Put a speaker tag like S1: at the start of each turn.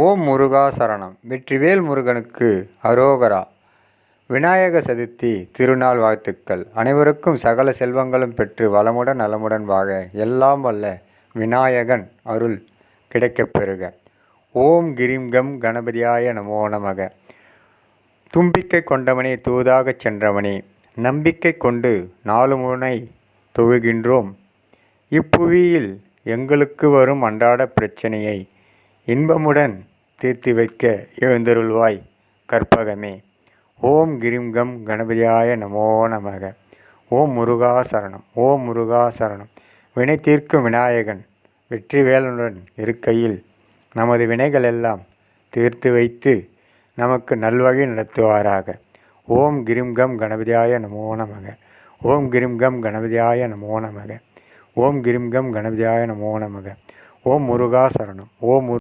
S1: ஓம் முருகா சரணம். வெற்றிவேல் முருகனுக்கு அரோகரா. விநாயக சதுர்த்தி திருநாள் வாழ்த்துக்கள். அனைவருக்கும் சகல செல்வங்களும் பெற்று வளமுடன் நலமுடன் வாழ எல்லாம் வல்ல விநாயகன் அருள் கிடைக்கப் பெறுக. ஓம் கிரீம் கம் கணபதியாய நமோ நமக. தும்பிக்கை கொண்டவனே தூதாகச் சென்றவனே நம்பிக்கை கொண்டு நாலு முனை தொகுகின்றோம் இப்புவியில் எங்களுக்கு வரும் அன்றாட பிரச்சனையை இன்பமுடன் தீர்த்து வைக்க எழுந்தருள்வாய் கற்பகமே. ஓம் கிரீம் கம் கணபதியாய நமோ நமக. ஓம் முருகா சரணம். ஓம் முருகா சரணம். வினை தீர்க்கும் விநாயகன் வெற்றிவேலனுடன் இருக்கையில் நமது வினைகள் எல்லாம் தீர்த்து வைத்து நமக்கு நல்வகை நடத்துவாராக. ஓம் கிரீம் கம் கணபதியாய நமோ நமக. ஓம் கிரீம் கம் கணபதியாய நமோ நமக. ஓம் கிரீம் கம் கணபதியாய நமோ நமக. ஓம் முருகா சரணம். ஓம் முரு